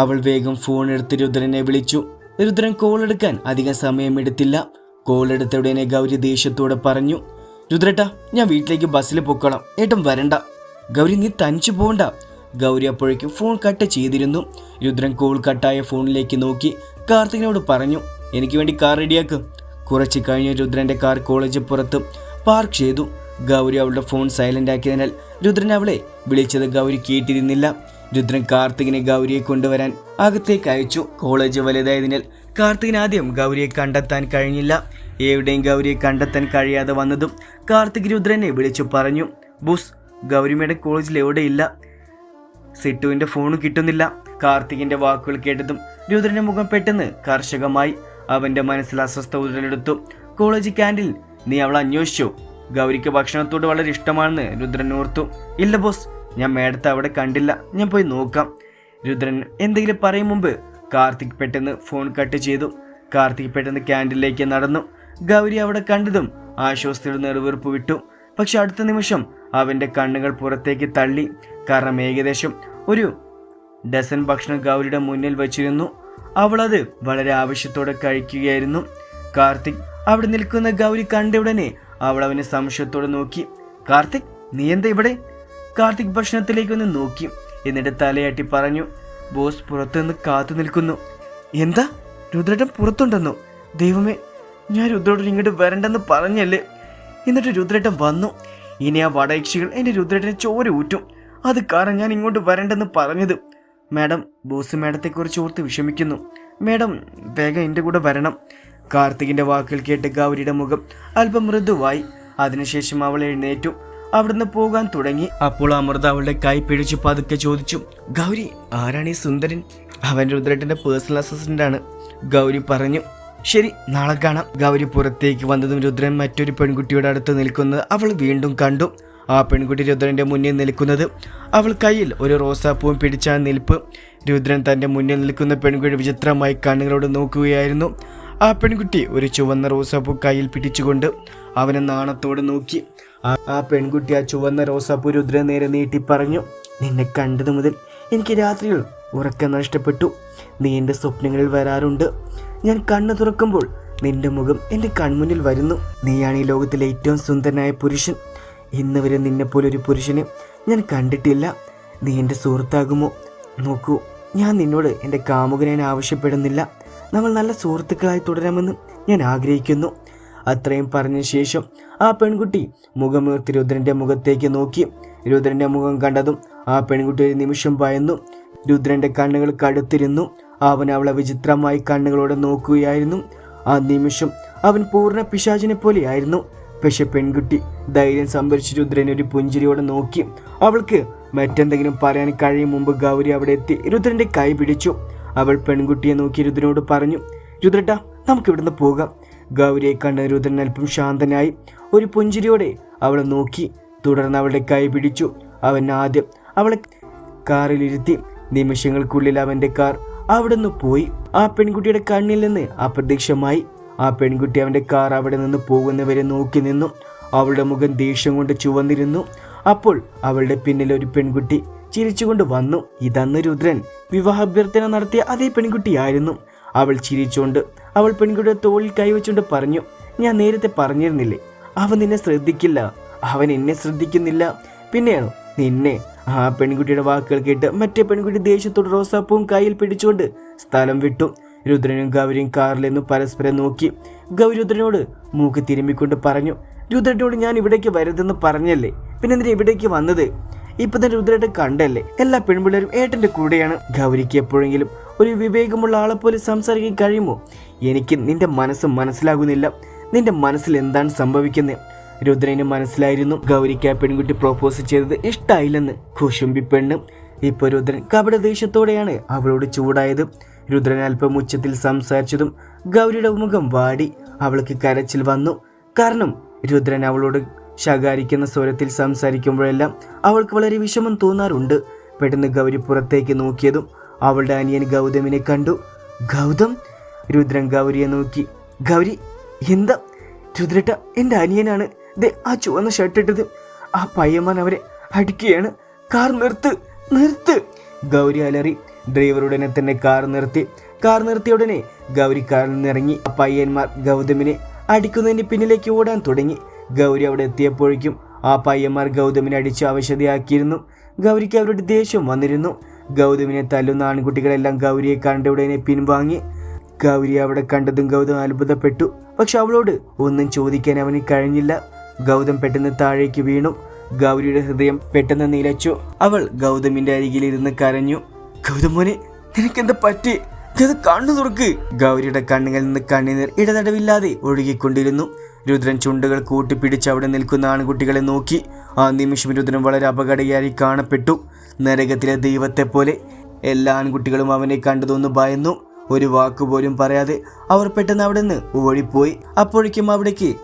അവൾ വേഗം ഫോൺ എടുത്ത് രുദ്രനെ വിളിച്ചു. രുദ്രൻ കോൾ എടുക്കാൻ അധികം സമയമെടുത്തില്ല. കോൾ എടുത്ത ഉടനെ ഗൗരി ദേഷ്യത്തോടെ പറഞ്ഞു രുദ്രേട്ടാ ഞാൻ വീട്ടിലേക്ക് ബസ്സിൽ പൊക്കോളാം. ഏട്ടൻ വരണ്ട. ഗൗരി നീ തനിച്ചു പോകണ്ട ഗൗരി അപ്പോഴേക്കും ഫോൺ കട്ട് ചെയ്തിരുന്നു. രുദ്രൻ കോൾ കട്ടായ ഫോണിലേക്ക് നോക്കി. കാർത്തികിനോട് പറഞ്ഞു എനിക്ക് വേണ്ടി കാർ റെഡിയാക്ക്. കുറച്ച് കഴിഞ്ഞ് രുദ്രന്റെ കാർ കോളേജ് പുറത്ത് പാർക്ക് ചെയ്തു. ഗൗരി അവളുടെ ഫോൺ സൈലന്റ് ആക്കിയതിനാൽ രുദ്രൻ അവളെ വിളിച്ചത് ഗൗരി കേട്ടിരുന്നില്ല. രുദ്രൻ കാർത്തികിനെ ഗൗരിയെ കൊണ്ടുവരാൻ അകത്തേക്ക് അയച്ചു. കോളേജ് വലുതായതിനാൽ കാർത്തികിന് ആദ്യം ഗൗരിയെ കണ്ടെത്താൻ കഴിഞ്ഞില്ല. എവിടെയും ഗൗരിയെ കണ്ടെത്താൻ കഴിയാതെ വന്നതും കാർത്തിക് രുദ്രനെ വിളിച്ചു പറഞ്ഞു ബുസ് ഗൗരിമയുടെ കോളേജിൽ എവിടെയില്ല? സിട്ടുവിന്റെ ഫോൺ കിട്ടുന്നില്ല. കാർത്തികിന്റെ വാക്കുകൾ കേട്ടതും രുദ്രന്റെ മുഖം പെട്ടെന്ന് കർശകമായി അവന്റെ മനസ്സിൽ അസ്വസ്ഥ ഉടലെടുത്തു കോളേജ് ക്യാൻഡിൽ നീ അവളെ അന്വേഷിച്ചു. ഗൗരിക്ക് ഭക്ഷണത്തോട് വളരെ ഇഷ്ടമാണെന്ന് രുദ്രൻ ഓർത്തു. ഇല്ല ബോസ് ഞാൻ മേഡത്തെ അവിടെ കണ്ടില്ല. ഞാൻ പോയി നോക്കാം. രുദ്രൻ എന്തെങ്കിലും പറയും മുമ്പ് കാർത്തിക് പെട്ടെന്ന് ഫോൺ കട്ട് ചെയ്തു. കാർത്തിക് പെട്ടെന്ന് ക്യാൻഡിലേക്ക് നടന്നു. ഗൗരി അവിടെ കണ്ടതും ആശ്വാസത്തിയുടെ നെറുവീർപ്പ് വിട്ടു. പക്ഷെ അടുത്ത നിമിഷം അവന്റെ കണ്ണുകൾ പുറത്തേക്ക് തള്ളി. കാരണം ഏകദേശം ഒരു ഡസൻ ഭക്ഷണം ഗൗരിയുടെ മുന്നിൽ വച്ചിരുന്നു. അവളത് വളരെ ആവശ്യത്തോടെ കഴിക്കുകയായിരുന്നു. കാർത്തിക് അവിടെ നിൽക്കുന്ന ഗൗരി കണ്ട ഉടനെ അവൾ അവനെ സംശയത്തോടെ നോക്കി. കാർത്തിക് നീ എന്താ ഇവിടെ? കാർത്തിക് ഭക്ഷണത്തിലേക്ക് ഒന്ന് നോക്കി. എന്നിട്ട് തലയാട്ടി പറഞ്ഞു ബോസ് പുറത്തുനിന്ന് കാത്തു നിൽക്കുന്നു. എന്താ? രുദ്രേട്ടൻ പുറത്തുണ്ടെന്നോ? ദൈവമേ ഞാൻ രുദ്രോട് ഇങ്ങോട്ട് വരണ്ടെന്ന് പറഞ്ഞല്ലേ? എന്നിട്ട് രുദ്രേട്ടൻ വന്നു. ഇനി ആ വടയക്ഷികൾ എന്റെ രുദ്രേട്ടനെ ചോര ഊറ്റും അത് കാരണം ഞാൻ ഇങ്ങോട്ട് വരണ്ടെന്ന് പറഞ്ഞത്. മാഡം ബോസ് മാഡത്തെക്കുറിച്ച് ഓർത്ത് വിഷമിക്കുന്നു. മാഡം വേഗം എന്റെ കൂടെ വരണം. കാർത്തികിന്റെ വാക്കുകൾ കേട്ട് ഗൗരിയുടെ മുഖം അല്പം മൃദുവായി. അതിനുശേഷം അവൾ എഴുന്നേറ്റു. അവിടുന്ന് പോകാൻ തുടങ്ങി. അപ്പോൾ അമൃത അവളുടെ കൈ പിടിച്ചു പതുക്കെ ചോദിച്ചു ഗൗരി ആരാണ് ഈ സുന്ദരൻ? അവൻ രുദ്രേട്ടന്റെ പേഴ്സണൽ അസിസ്റ്റന്റ് ആണ് ഗൗരി പറഞ്ഞു. ശരി നാളെ കാണാം. ഗൗരി പുറത്തേക്ക് വന്നതും രുദ്രൻ മറ്റൊരു പെൺകുട്ടിയുടെ അടുത്ത് നിൽക്കുന്നത് അവൾ വീണ്ടും കണ്ടു. ആ പെൺകുട്ടി രുദ്രന്റെ മുന്നിൽ നിൽക്കുന്നത്. അവൾ കയ്യിൽ ഒരു റോസാപ്പൂവും പിടിച്ച നിൽപ്പ്. രുദ്രൻ തന്റെ മുന്നിൽ നിൽക്കുന്ന പെൺകുട്ടി വിചിത്രമായി കണ്ണുകളോട് നോക്കുകയായിരുന്നു. ആ പെൺകുട്ടി ഒരു ചുവന്ന റോസാപ്പൂ കയ്യിൽ പിടിച്ചുകൊണ്ട് അവനെ നാണത്തോട് നോക്കി. ആ- പെൺകുട്ടി ആ ചുവന്ന റോസാപ്പൂ രുദ്രൻ നേരെ നീട്ടി പറഞ്ഞു നിന്നെ കണ്ടതു മുതൽ എനിക്ക് രാത്രിയിൽ ഉറക്കം നഷ്ടപ്പെട്ടു. നീ എന്റെ സ്വപ്നങ്ങളിൽ വരാറുണ്ട്. ഞാൻ കണ്ണു തുറക്കുമ്പോൾ നിന്റെ മുഖം എന്റെ കൺമുന്നിൽ വരുന്നു. നീയാണ് ഈ ലോകത്തിലെ ഏറ്റവും സുന്ദരനായ പുരുഷൻ. ഇന്ന് വരെ നിന്നെപ്പോലെ ഒരു പുരുഷനെ ഞാൻ കണ്ടിട്ടില്ല. നീ എന്റെ സുഹൃത്താകുമോ? നോക്കൂ ഞാൻ നിന്നോട് എന്റെ കാമുകനെ ആവശ്യപ്പെടുന്നില്ല. നമ്മൾ നല്ല സുഹൃത്തുക്കളായി തുടരാമെന്ന് ഞാൻ ആഗ്രഹിക്കുന്നു. അത്രയും പറഞ്ഞ ശേഷം ആ പെൺകുട്ടി മുഖമുയർത്തി രുദ്രന്റെ മുഖത്തേക്ക് നോക്കി. രുദ്രന്റെ മുഖം കണ്ടതും ആ പെൺകുട്ടി ഒരു നിമിഷം ഭയന്നു. രുദ്രന്റെ കണ്ണുകൾ കടുത്തിരുന്നു. അവൻ അവളെ വിചിത്രമായി കണ്ണുകളോടെ നോക്കുകയായിരുന്നു. ആ നിമിഷം അവൻ പൂർണ പിശാചിനെ പോലെയായിരുന്നു പക്ഷെ പെൺകുട്ടി ധൈര്യം സംഭരിച്ച് രുദ്രനെ ഒരു പുഞ്ചിരിയോടെ നോക്കി. അവൾക്ക് മറ്റെന്തെങ്കിലും പറയാൻ കഴിയും മുമ്പ് ഗൗരി അവിടെ എത്തി രുദ്രന്റെ കൈ പിടിച്ചു. അവൾ പെൺകുട്ടിയെ നോക്കി രുദ്രനോട് പറഞ്ഞു രുദ്രട്ട നമുക്ക് ഇവിടുന്ന് പോകാം. ഗൗരിയെ കണ്ട രുദ്രൻ അല്പം ശാന്തനായി ഒരു പുഞ്ചിരിയോടെ അവളെ നോക്കി. തുടർന്ന് അവളുടെ കൈ പിടിച്ചു. അവൻ ആദ്യം അവളെ കാറിലിരുത്തി നിമിഷങ്ങൾക്കുള്ളിൽ അവന്റെ കാർ അവിടെ നിന്ന് പോയി. ആ പെൺകുട്ടിയുടെ കണ്ണിൽ നിന്ന് അപ്രത്യക്ഷമായി. ആ പെൺകുട്ടി അവന്റെ കാർ അവിടെ നിന്ന് പോകുന്നവരെ നോക്കി നിന്നു. അവളുടെ മുഖം ദേഷ്യം കൊണ്ട് ചുവന്നിരുന്നു. അപ്പോൾ അവളുടെ പിന്നിൽ ഒരു പെൺകുട്ടി ചിരിച്ചുകൊണ്ട് വന്നു. ഇതന്ന് രുദ്രൻ വിവാഹാഭ്യർത്ഥന നടത്തിയ അതേ പെൺകുട്ടിയായിരുന്നു. അവൾ ചിരിച്ചുകൊണ്ട് അവൾ പെൺകുട്ടിയുടെ തോളിൽ കൈവച്ചുകൊണ്ട് പറഞ്ഞു ഞാൻ നേരത്തെ പറഞ്ഞിരുന്നില്ലേ അവൻ നിന്നെ ശ്രദ്ധിക്കില്ല അവൻ എന്നെ ശ്രദ്ധിക്കുന്നില്ല. പിന്നെയാണോ നിന്നെ ആ പെൺകുട്ടിയുടെ വാക്കുകൾ കേട്ട് മറ്റേ പെൺകുട്ടി ദേഷ്യത്തോട് റോസാപ്പൂവും കയ്യിൽ പിടിച്ചുകൊണ്ട് സ്ഥലം വിട്ടു. രുദ്രനും ഗൗരിയും കാറിൽ നിന്നും പരസ്പരം നോക്കി. ഗൗരി രുദ്രനോട് മൂക്ക് തിരുമ്മിക്കൊണ്ട് പറഞ്ഞു രുദ്രനോട് ഞാൻ ഇവിടേക്ക് വരുതെന്ന് പറഞ്ഞല്ലേ? പിന്നെ എന്തിനാ ഇവിടേക്ക് വന്നത്? ഇപ്പൊ തന്നെ രുദ്രേട്ട കണ്ടല്ലേ? എല്ലാ പെൺപിള്ളേരും ഏട്ടന്റെ കൂടെയാണ്. ഗൗരിക്ക് എപ്പോഴെങ്കിലും ഒരു വിവേകമുള്ള ആളെ പോലെ സംസാരിക്കാൻ കഴിയുമോ? എനിക്ക് നിന്റെ മനസ്സ് മനസ്സിലാകുന്നില്ല. നിന്റെ മനസ്സിൽ എന്താണ് സംഭവിക്കുന്നത് രുദ്രന് മനസ്സിലായിരുന്നു ഗൗരിക്ക് ആ പെൺകുട്ടി പ്രൊപ്പോസ് ചെയ്തത് ഇഷ്ടായില്ലെന്ന്. കുശുംബി പെണ്ണ്. ഇപ്പൊ രുദ്രൻ കപട ദേഷ്യത്തോടെയാണ് അവളോട് ചൂടായത്. രുദ്രൻ അല്പം ഉച്ചത്തിൽ സംസാരിച്ചതും ഗൗരിയുടെ മുഖം വാടി അവൾക്ക് കരച്ചിൽ വന്നു. കാരണം രുദ്രൻ അവളോട് ശകാരിക്കുന്ന സ്വരത്തിൽ സംസാരിക്കുമ്പോഴെല്ലാം അവൾക്ക് വളരെ വിഷമം തോന്നാറുണ്ട്. പെട്ടെന്ന് ഗൗരി പുറത്തേക്ക് നോക്കിയതും അവളുടെ അനിയൻ ഗൗതമിനെ കണ്ടു. ഗൗതം? രുദ്രൻ ഗൗരിയെ നോക്കി. ഗൗരി എന്താ? രുദ്രട്ട എന്റെ അനിയനാണ്. ദേ ആ ചുവന്ന ഷർട്ടിട്ടത് ആ പയ്യന്മാൻ അവരെ അടിക്കുകയാണ്. കാർ നിർത്ത് നിർത്ത്. ഗൗരി അലറി. ഡ്രൈവർ ഉടനെ തന്നെ കാർ നിർത്തി. കാർ നിർത്തിയ ഉടനെ ഗൗരി കാറിൽ നിന്നിറങ്ങി ആ പയ്യന്മാർ ഗൗതമിനെ അടിക്കുന്നതിന് പിന്നിലേക്ക് ഓടാൻ തുടങ്ങി. ഗൗരി അവിടെ എത്തിയപ്പോഴേക്കും ആ പയ്യന്മാർ ഗൗതമിനെ അടിച്ച് അവശതയാക്കിയിരുന്നു. ഗൗരിക്ക് അവരുടെ ദേഷ്യം വന്നിരുന്നു. ഗൗതമിനെ തല്ലുന്ന ആൺകുട്ടികളെല്ലാം ഗൗരിയെ കണ്ട ഉടനെ പിൻവാങ്ങി. ഗൗരി അവിടെ കണ്ടതും ഗൗതം അത്ഭുതപ്പെട്ടു. പക്ഷെ അവളോട് ഒന്നും ചോദിക്കാൻ അവന് കഴിഞ്ഞില്ല. ഗൗതം പെട്ടെന്ന് താഴേക്ക് വീണു. ഗൗരിയുടെ ഹൃദയം പെട്ടെന്ന് നിലച്ചു. അവൾ ഗൗതമിന്റെ അരികിലിരുന്ന് കരഞ്ഞു. ഗൗതം മോനെ നിനക്കെന്താ പറ്റി? ഇത് കണ്ണു തുറക്ക്. ഗൗരിയുടെ കണ്ണുകളിൽ നിന്ന് കണ്ണുനീർ ഇടതടവില്ലാതെ ഒഴുകിക്കൊണ്ടിരുന്നു. രുദ്രൻ ചുണ്ടുകൾ കൂട്ടിപ്പിടിച്ച് അവിടെ നിൽക്കുന്ന ആൺകുട്ടികളെ നോക്കി. ആ നിമിഷം രുദ്രൻ വളരെ അപകടകാരി കാണപ്പെട്ടു. നരകത്തിലെ ദൈവത്തെ പോലെ എല്ലാ ആൺകുട്ടികളും അവനെ കണ്ടതൊന്ന് ഭയന്നു. ഒരു വാക്കുപോലും പറയാതെ അവർ പെട്ടെന്ന് അവിടെ നിന്ന് ഓടിപ്പോയി അപ്പോഴേക്കും അവിടേക്ക്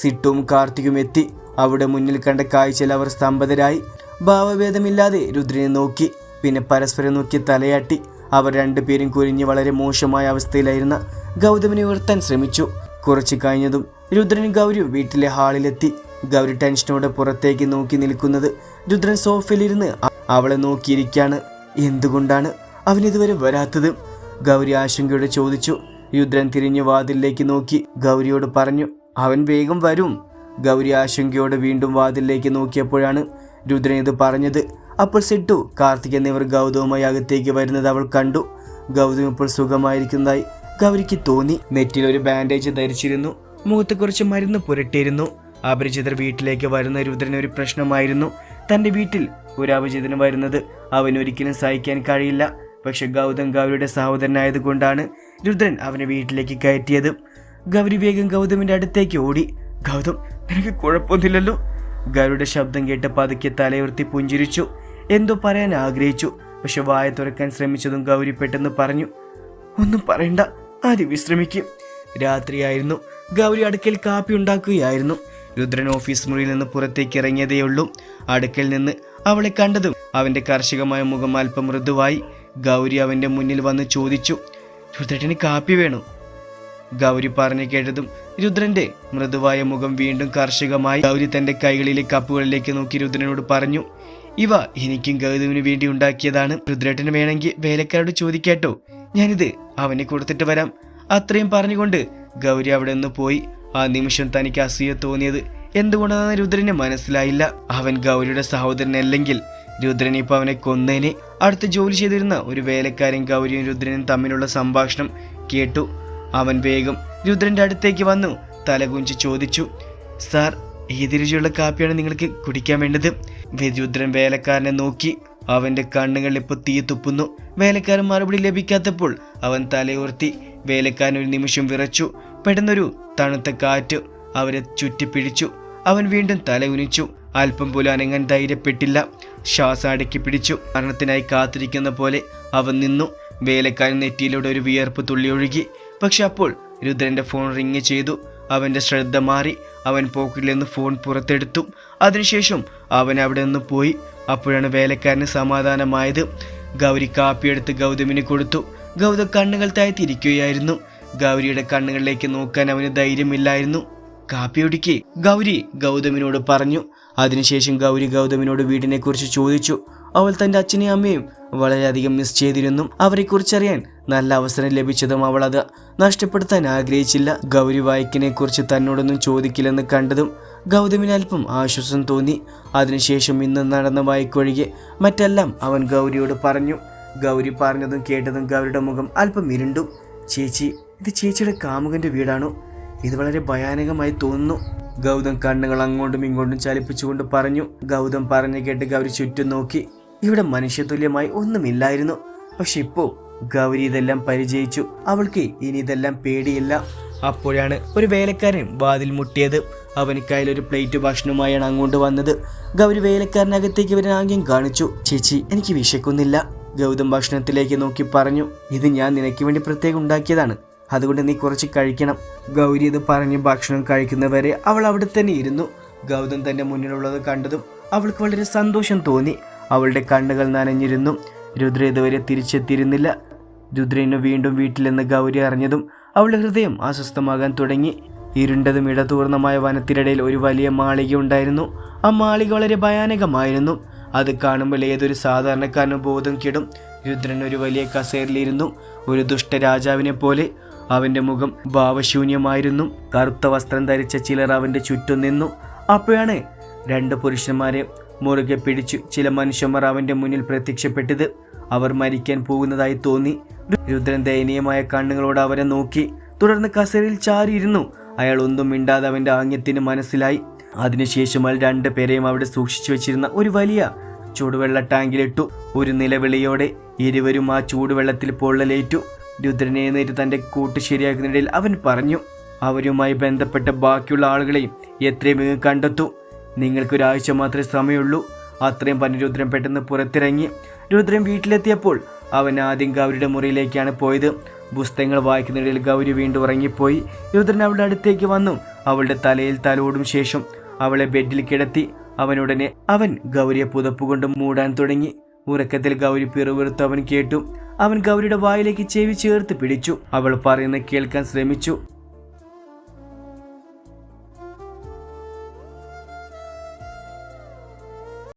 സിട്ടും കാർത്തികും എത്തി. അവിടെ മുന്നിൽ കണ്ട കാഴ്ചയിൽ അവർ സ്തംഭതരായി. ഭാവഭേദമില്ലാതെ രുദ്രനെ നോക്കി. പിന്നെ പരസ്പരം നോക്കി തലയാട്ടി. അവർ രണ്ടുപേരും കുരിഞ്ഞ് വളരെ മോശമായ അവസ്ഥയിലായിരുന്ന ഗൗതമിനെ ഉയർത്താൻ ശ്രമിച്ചു. കുറച്ച് കഴിഞ്ഞതും രുദ്രൻ ഗൗരി വീട്ടിലെ ഹാളിലെത്തി. ഗൗരി ടെൻഷനോടെ പുറത്തേക്ക് നോക്കി നിൽക്കുന്നത് രുദ്രൻ സോഫയിലിരുന്ന് അവളെ നോക്കിയിരിക്കാണ്. എന്തുകൊണ്ടാണ് അവൻ ഇതുവരെ വരാത്തത്? ഗൗരി ആശങ്കയോടെ ചോദിച്ചു. രുദ്രൻ തിരിഞ്ഞു വാതിലിലേക്ക് നോക്കി. ഗൗരിയോട് പറഞ്ഞു അവൻ വേഗം വരും. ഗൗരി ആശങ്കയോടെ വീണ്ടും വാതിലിലേക്ക് നോക്കിയപ്പോഴാണ് രുദ്രൻ ഇത് പറഞ്ഞത്. അപ്പോൾ സിട്ടു കാർത്തിക് എന്നിവർ ഗൗതവുമായി അകത്തേക്ക് വരുന്നത് അവൾ കണ്ടു. ഗൗതം ഇപ്പോൾ സുഖമായിരിക്കുന്നതായി ഗൗരിക്ക് തോന്നി. നെറ്റിൽ ഒരു ബാൻഡേജ് ധരിച്ചിരുന്നു. മുഖത്ത് കുറച്ച് മരുന്ന് പുരട്ടിയിരുന്നു. അപരിചിതർ വീട്ടിലേക്ക് വരുന്ന രുദ്രൻ ഒരു പ്രശ്നമായിരുന്നു. തന്റെ വീട്ടിൽ ഒരു അപരിചിതന് വരുന്നത് അവൻ ഒരിക്കലും സഹിക്കാൻ കഴിയില്ല. പക്ഷെ ഗൗതം ഗൗരിയുടെ സഹോദരനായതുകൊണ്ടാണ് രുദ്രൻ അവനെ വീട്ടിലേക്ക് കയറ്റിയത്. ഗൗരി വേഗം ഗൗതമിന്റെ അടുത്തേക്ക് ഓടി. ഗൗതം നിനക്ക് കുഴപ്പമൊന്നുമില്ലല്ലോ? ഗൗരിയുടെ ശബ്ദം കേട്ട് പതുക്കെ തലയുർത്തി പുഞ്ചിരിച്ചു. എന്തോ പറയാൻ ആഗ്രഹിച്ചു. പക്ഷെ വായ തുറക്കാൻ ശ്രമിച്ചതും ഗൗരി പെട്ടെന്ന് പറഞ്ഞു ഒന്നും പറയണ്ട ആദ്യം വിശ്രമിക്കും. രാത്രിയായിരുന്നു. ഗൗരി അടുക്കൽ കാപ്പി ഉണ്ടാക്കുകയായിരുന്നു. രുദ്രൻ ഓഫീസ് മുറിയിൽ നിന്ന് പുറത്തേക്ക് ഇറങ്ങിയതേയുള്ളൂ അടുക്കൽ നിന്ന് അവളെ കണ്ടതും അവന്റെ കർഷകമായ മുഖം അല്പം മൃദുവായി. ഗൗരി അവന്റെ മുന്നിൽ വന്ന് ചോദിച്ചു രുദ്രന് കാപ്പി വേണോ? ഗൗരി പറഞ്ഞു കേട്ടതും രുദ്രന്റെ മൃദുവായ മുഖം വീണ്ടും കർഷകമായി. ഗൗരി തന്റെ കൈകളിലെ കപ്പുകളിലേക്ക് നോക്കി രുദ്രനോട് പറഞ്ഞു ഇവ എനിക്കും ഗൗതമിന് വേണ്ടി ഉണ്ടാക്കിയതാണ്. രുദ്രേട്ടന് വേണമെങ്കിൽ വേലക്കാരോട് ചോദിക്കാട്ടോ. ഞാനിത് അവനെ കൊടുത്തിട്ട് വരാം. അത്രയും പറഞ്ഞുകൊണ്ട് ഗൗരി അവിടെ നിന്ന് പോയി. ആ നിമിഷം തനിക്ക് അസൂയ തോന്നിയത് എന്തുകൊണ്ടാണെന്ന് രുദ്രന് മനസ്സിലായില്ല. അവൻ ഗൗരിയുടെ സഹോദരനല്ലെങ്കിൽ രുദ്രൻ ഇപ്പൊ അവനെ കൊന്നേനെ. അടുത്ത് ജോലി ചെയ്തിരുന്ന ഒരു വേലക്കാരൻ ഗൗരിയും രുദ്രനും തമ്മിലുള്ള സംഭാഷണം കേട്ടു. അവൻ വേഗം രുദ്രന്റെ അടുത്തേക്ക് വന്നു തലകുഞ്ചി ചോദിച്ചു സാർ ഏത് രുചിയുള്ള കാപ്പിയാണ് നിങ്ങൾക്ക് കുടിക്കാൻ വേണ്ടത്. വിരുദ്രൻ വേലക്കാരനെ നോക്കി അവന്റെ കണ്ണുകൾ ഇപ്പോൾ തീ തുപ്പുന്നു. വേലക്കാരൻ മറുപടി ലഭിക്കാത്തപ്പോൾ അവൻ തലയുയർത്തി വേലക്കാരൻ ഒരു നിമിഷം വിറച്ചു. പെട്ടെന്നൊരു തണുത്ത കാറ്റ് അവരെ ചുറ്റിപ്പിടിച്ചു. അവൻ വീണ്ടും തല ഉനിച്ചു. അല്പം പോലും അനങ്ങാൻ ധൈര്യപ്പെട്ടില്ല. ശ്വാസം അടക്കി പിടിച്ചു. മരണത്തിനായി കാത്തിരിക്കുന്ന പോലെ അവൻ നിന്നു. വേലക്കാരൻ നെറ്റിയിലൂടെ ഒരു വിയർപ്പ് തുള്ളിയൊഴുകി. പക്ഷെ അപ്പോൾ രുദ്രന്റെ ഫോൺ റിങ് ചെയ്തു. അവന്റെ ശ്രദ്ധ മാറി. അവൻ പോക്കറ്റിൽ നിന്ന് ഫോൺ പുറത്തെടുത്തു. അതിനുശേഷം അവൻ അവിടെ നിന്ന് പോയി. അപ്പോഴാണ് വേലക്കാരന് സമാധാനമായത്. ഗൗരി കാപ്പിയെടുത്ത് ഗൗതമിന് കൊടുത്തു. ഗൗതം കണ്ണുകൾ താഴ്ത്തിയിരിക്കുകയായിരുന്നു. ഗൗരിയുടെ കണ്ണുകളിലേക്ക് നോക്കാൻ അവന് ധൈര്യമില്ലായിരുന്നു. കാപ്പി ഒടുക്കി. ഗൗരി ഗൗതമിനോട് പറഞ്ഞു. അതിനുശേഷം ഗൗരി ഗൗതമിനോട് വീടിനെ കുറിച്ച് ചോദിച്ചു. അവൾ തന്റെ അച്ഛനെയും അമ്മയും വളരെയധികം മിസ് ചെയ്തിരുന്നു. അവരെക്കുറിച്ചറിയാൻ നല്ല അവസരം ലഭിച്ചതും അവൾ അത് നഷ്ടപ്പെടുത്താൻ ആഗ്രഹിച്ചില്ല. ഗൗരി വായിക്കിനെ കുറിച്ച് തന്നോടൊന്നും ചോദിക്കില്ലെന്ന് കണ്ടതും ഗൗതമിന് അല്പം ആശ്വാസം തോന്നി. അതിനുശേഷം ഇന്ന് നടന്ന വായിക്കൊഴികെ മറ്റെല്ലാം അവൻ ഗൗരിയോട് പറഞ്ഞു. ഗൗരി പറഞ്ഞതും കേട്ടതും ഗൗരിയുടെ മുഖം അല്പം ഇരുണ്ടു. ചേച്ചി ഇത് ചേച്ചിയുടെ കാമുകന്റെ വീടാണോ? ഇത് വളരെ ഭയാനകമായി തോന്നുന്നു. ഗൗതം കണ്ണുകൾ അങ്ങോട്ടും ഇങ്ങോട്ടും ചലിപ്പിച്ചുകൊണ്ട് പറഞ്ഞു. ഗൗതം പറഞ്ഞു കേട്ട് ഗൗരി ചുറ്റും നോക്കി. ഇവിടെ മനുഷ്യതുല്യമായി ഒന്നുമില്ലായിരുന്നു. പക്ഷെ ഇപ്പോ ഗൗരി ഇതെല്ലാം പരിചയിച്ചു. അവൾക്ക് ഇനി ഇതെല്ലാം പേടിയില്ല. അപ്പോഴാണ് ഒരു വേലക്കാരൻ വാതിൽ മുട്ടിയത്. അവന് ഒരു പ്ലേറ്റ് ഭക്ഷണവുമായാണ് അങ്ങോട്ട് വന്നത്. ഗൗരി വേലക്കാരനകത്തേക്ക് ഇവരെ ആംഗ്യം കാണിച്ചു. ചേച്ചി എനിക്ക് വിശക്കുന്നില്ല. ഗൗതം ഭക്ഷണത്തിലേക്ക് നോക്കി പറഞ്ഞു. ഇത് ഞാൻ നിനക്ക് വേണ്ടി പ്രത്യേകം ഉണ്ടാക്കിയതാണ്. അതുകൊണ്ട് നീ കുറച്ച് കഴിക്കണം. ഗൗരി ഇത് പറഞ്ഞ് ഭക്ഷണം കഴിക്കുന്നവരെ അവൾ അവിടെ തന്നെ ഇരുന്നു. ഗൗതം തന്റെ മുന്നിലുള്ളത് കണ്ടതും അവൾക്ക് വളരെ സന്തോഷം തോന്നി. അവളുടെ കണ്ണുകൾ നനഞ്ഞിരുന്നു. രുദ്ര ഇതുവരെ തിരിച്ചെത്തിയിരുന്നില്ല. രുദ്രന് വീണ്ടും വീട്ടിലെന്ന് ഗൗരി അറിഞ്ഞതും അവളുടെ ഹൃദയം അസ്വസ്ഥമാകാൻ തുടങ്ങി. ഇരുണ്ടതും ഇടതൂർണമായ വനത്തിനിടയിൽ ഒരു വലിയ മാളിക ഉണ്ടായിരുന്നു. ആ മാളിക വളരെ ഭയാനകമായിരുന്നു. അത് കാണുമ്പോൾ ഏതൊരു സാധാരണക്കാരനും ബോധം കിടും. രുദ്രൻ ഒരു വലിയ കസേരയിലിരുന്നു. ഒരു ദുഷ്ടരാജാവിനെ പോലെ അവന്റെ മുഖം ഭാവശൂന്യമായിരുന്നു. കറുത്ത വസ്ത്രം ധരിച്ച ചിലർ അവന്റെ ചുറ്റും നിന്നു. അപ്പോഴാണ് രണ്ട് പുരുഷന്മാരെ മുറുകെ പിടിച്ചു ചില മനുഷ്യന്മാർ അവന്റെ മുന്നിൽ പ്രത്യക്ഷപ്പെട്ടത് അവർ മരിക്കാൻ പോകുന്നതായി തോന്നി. രുദ്രൻ ദയനീയമായ കണ്ണുകളോട് അവരെ നോക്കി. തുടർന്ന് കസേരയിൽ ചാരിയിരുന്നു. അയാൾ ഒന്നും മിണ്ടാതെ അവന്റെ ആംഗ്യത്തിന് മനസ്സിലായി. അതിനുശേഷം അയാൾ രണ്ട് പേരെയും അവിടെ സൂക്ഷിച്ചു വെച്ചിരുന്ന ഒരു വലിയ ചൂടുവെള്ള ടാങ്കിലിട്ടു ഒരു നിലവിളിയോടെ ഇരുവരും ആ ചൂടുവെള്ളത്തിൽ പൊള്ളലേറ്റു. രുദ്രൻ എഴുന്നേറ്റ് തന്റെ കൂട്ട് ശരിയാക്കുന്നതിനിടയിൽ അവൻ പറഞ്ഞു അവരുമായി ബന്ധപ്പെട്ട ബാക്കിയുള്ള ആളുകളെയും എത്രയും കണ്ടെത്തൂ. നിങ്ങൾക്കൊരാഴ്ച മാത്രമേ സമയമുള്ളൂ. അത്രയും പറഞ്ഞ് രുദ്രൻ പെട്ടെന്ന് പുറത്തിറങ്ങി. രുദ്രൻ വീട്ടിലെത്തിയപ്പോൾ അവൻ ആദ്യം ഗൗരിയുടെ മുറിയിലേക്കാണ് പോയത്. പുസ്തകങ്ങൾ വായിക്കുന്നിടയിൽ ഗൗരി വീണ്ടും ഉറങ്ങിപ്പോയി. രുദ്രൻ അവളുടെ അടുത്തേക്ക് വന്നു. അവളുടെ തലയിൽ തലോടും ശേഷം അവളെ ബെഡിൽ കിടത്തി. അവനുടനെ അവൻ ഗൗരിയെ പുതപ്പുകൊണ്ട് മൂടാൻ തുടങ്ങി. ഉറക്കത്തിൽ ഗൗരി പിറുവിറുത്ത് അവൻ കേട്ടു. അവൻ ഗൗരിയുടെ വായിലേക്ക് ചെവി ചേർത്ത് പിടിച്ചു. അവൾ പറയുന്നത് കേൾക്കാൻ ശ്രമിച്ചു.